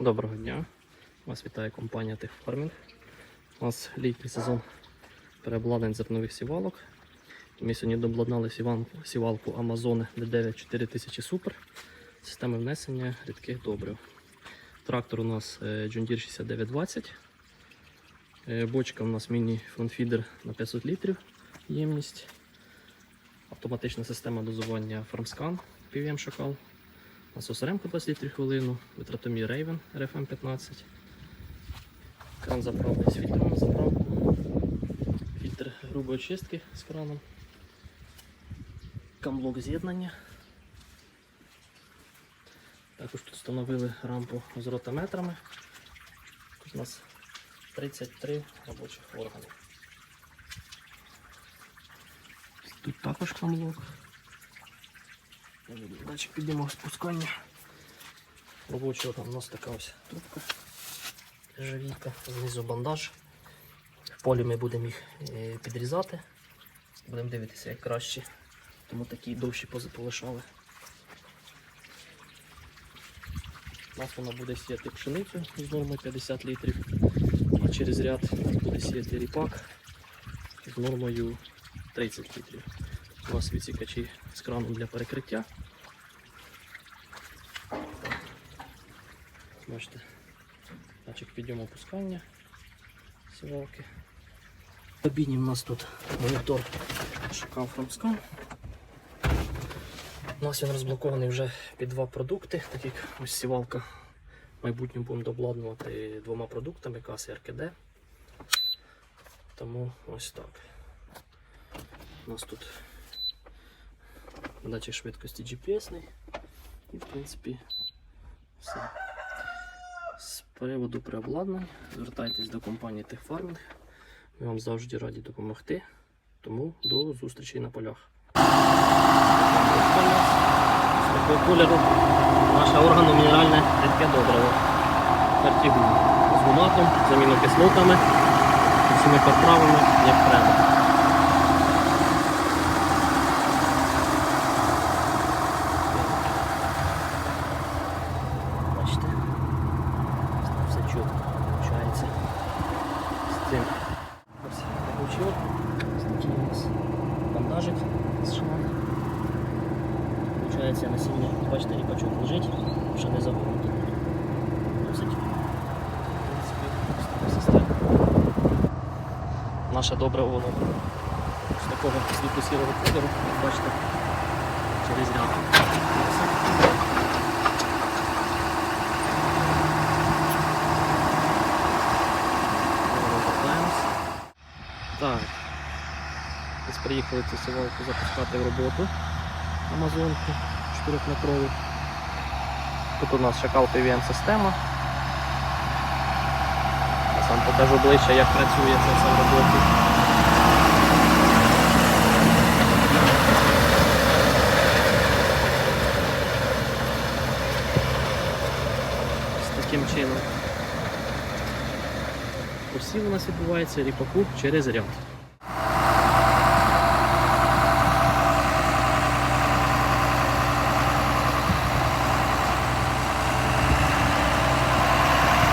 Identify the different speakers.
Speaker 1: Доброго дня. Вас вітає компанія Техфармінг. У нас літній сезон переобладнань зернових сівалок. Ми сьогодні дообладнали сіванку- сівалку Amazon D9 4000 Super системи внесення рідких добрив. Трактор у нас е, John Deere 6920. Е, Бочка у нас міні-фронтфідер на 500 літрів ємність. Автоматична система дозування FarmScan PVM Шакал. Насос ремко 20 літрів хвилину, витратомір Raven RFM 15. Кран заправки з фільтром на заправку. Фільтр грубої очистки з краном. Камблок з'єднання. Також тут встановили рампу з ротометрами. Тут у нас 33 робочих органи. Тут також камблок. Датчик підіймав спускання. Робочого там у нас така ось трубка. Живійка, знизу бандаж. В полі ми будемо їх е, підрізати. Будемо дивитися як краще. Тому такі довші пози полишали. У нас вона буде сіяти пшеницю з нормою 50 літрів. А через ряд буде сіяти ріпак з нормою 30 літрів. У нас відсікачі з краном для перекриття. Бачите, датчик підйому опускання сівалки. В кабіні у нас тут монітор шукав FromScan. У нас він розблокований вже під два продукти, так як ось сівалка. В майбутньому будемо дообладнувати двома продуктами КАС і РКД. Тому ось так. У нас тут датчик швидкості GPS. І в принципі все. З приводу переобладнань звертайтесь до компанії Техфармінг. Ми вам завжди раді допомогти. Тому до зустрічі на полях. З такого кольору наше органомінеральне рідке добриво. Фертігу з гуматом, з амінокислотами, з підправами, як треба. Бачите? Все чітко виходить. З цим. Ось отвір. Ось такий у нас бандажик з шланг. Получається насіння, бачите, ріпачок лежить, ще не загорнуто. Досить. Система. Наше добре воно з такого світло-сірого кольору, як бачите, через ряд. Так. Ось приїхали цю сівалку запускати в роботу Амазонку 4-метрову. Тут у нас шакал PVM система. Я сам покажу ближче, як працює це все в роботі. Ось таким чином. Посів у нас відбувається ріпаку через ряд.